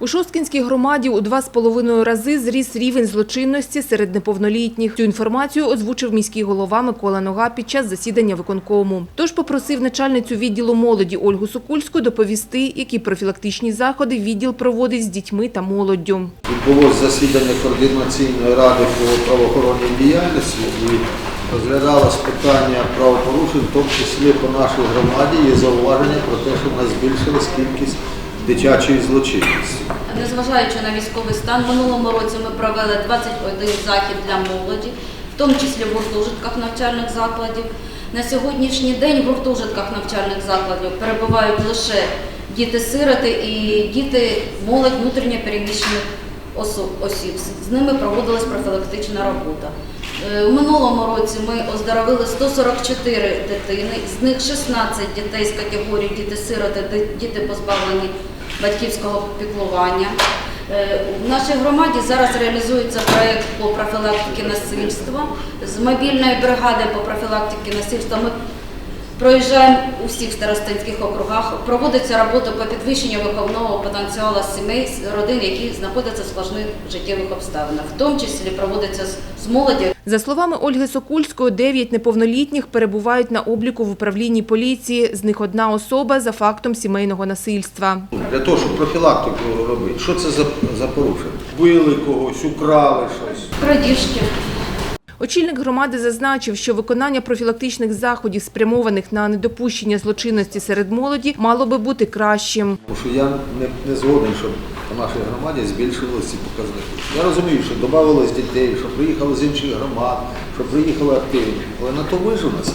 У Шосткінській громаді у два з половиною рази зріс рівень злочинності серед неповнолітніх. Цю інформацію озвучив міський голова Микола Нога під час засідання виконкому. Тож попросив начальницю відділу молоді Ольгу Сокульську доповісти, які профілактичні заходи відділ проводить з дітьми та молоддю. Відбулось засідання координаційної ради по правоохоронній діяльності і розглядалось питання правопорушень, в тому числі по нашій громаді є зауваження про те, що в нас збільшилась кількість дитячої злочинності. Незважаючи на військовий стан, минулому році ми провели 21 захід для молоді, в тому числі в гуртожитках навчальних закладів. На сьогоднішній день в гуртожитках навчальних закладів перебувають лише діти-сироти і діти, молодь внутрішньо переміщених осіб. З ними проводилась профілактична робота. Е, У минулому році ми оздоровили 144 дитини, з них 16 дітей з категорії діти-сироти, діти позбавлені батьківського піклування. Е, В нашій громаді зараз реалізується проєкт по профілактиці насильства. З мобільної бригади по профілактиці насильства ми проїжджаємо у всіх старостинських округах. Проводиться робота по підвищенню виховного потенціалу сімей, родин, які знаходяться в складних життєвих обставинах. В тому числі проводиться з- молоді За словами Ольги Сокульської, дев'ять неповнолітніх перебувають на обліку в управлінні поліції. З них одна особа за фактом сімейного насильства. Для того, щоб профілактику робити, що це за, за порушення? Били когось, украли щось. крадіжки. Очільник громади зазначив, що виконання профілактичних заходів, спрямованих на недопущення злочинності серед молоді, мало би бути кращим. Я не, не згоден, щоб по нашій громаді збільшилися ці показники. Я розумію, що додавалось дітей, що приїхали з інших громад, що приїхали активні, але на то ми у нас.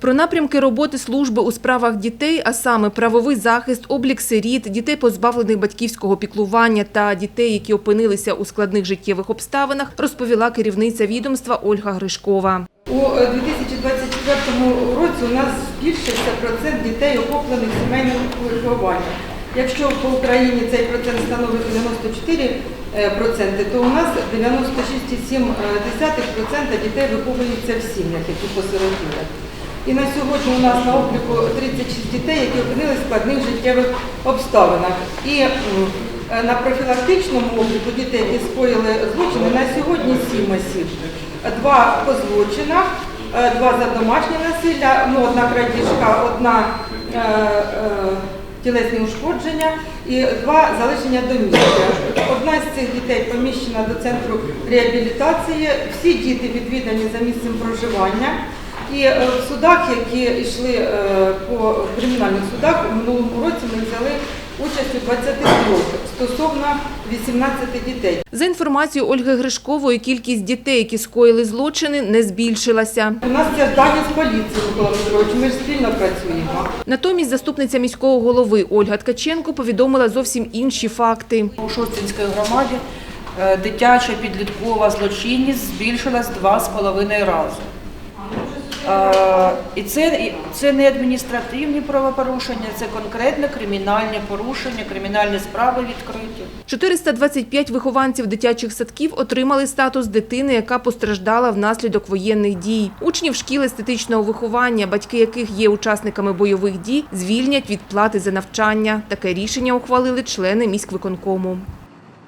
Про напрямки роботи служби у справах дітей, а саме правовий захист, облік сиріт, дітей, позбавлених батьківського піклування та дітей, які опинилися у складних життєвих обставинах, розповіла керівниця відомства Ольга Гришкова. У е, 2024 році у нас збільшився процент дітей, охоплених сімейним вихованням. Якщо по Україні цей процент становить 94 е, проценти, то у нас 96,7% дітей виховуються в сім'ях, які посиротіли. І на сьогодні у нас на обліку 36 дітей, які опинилися в складних життєвих обставинах. І е, на профілактичному обліку дітей, які скоїли злочини, на сьогодні 7 осіб. Два по злочинах, е, два за домашнє насилля, ну, одна крадіжка, одна е, е, тілесні ушкодження і два залишення домівки. Одна з цих дітей поміщена до центру реабілітації. Всі діти відвідані за місцем проживання. І е, в судах, які йшли е, по кримінальних судах, у минулому році ми взяли участь у 20 строках стосовно 18 дітей. За інформацією Ольги Гришкової, кількість дітей, які скоїли злочини, не збільшилася. У нас це дані з поліції, Микола Петрович, ми ж спільно працюємо. Натомість заступниця міського голови Ольга Ткаченко повідомила зовсім інші факти. У Шостинській громаді е, дитяча підліткова злочинність збільшилась два з половиною рази. І це, це не адміністративні правопорушення, це конкретно кримінальні порушення, кримінальні справи відкриті. 425 вихованців дитячих садків отримали статус дитини, яка постраждала внаслідок воєнних дій. Учнів шкіл естетичного виховання, батьки яких є учасниками бойових дій, звільнять від плати за навчання. Таке рішення ухвалили члени міськвиконкому.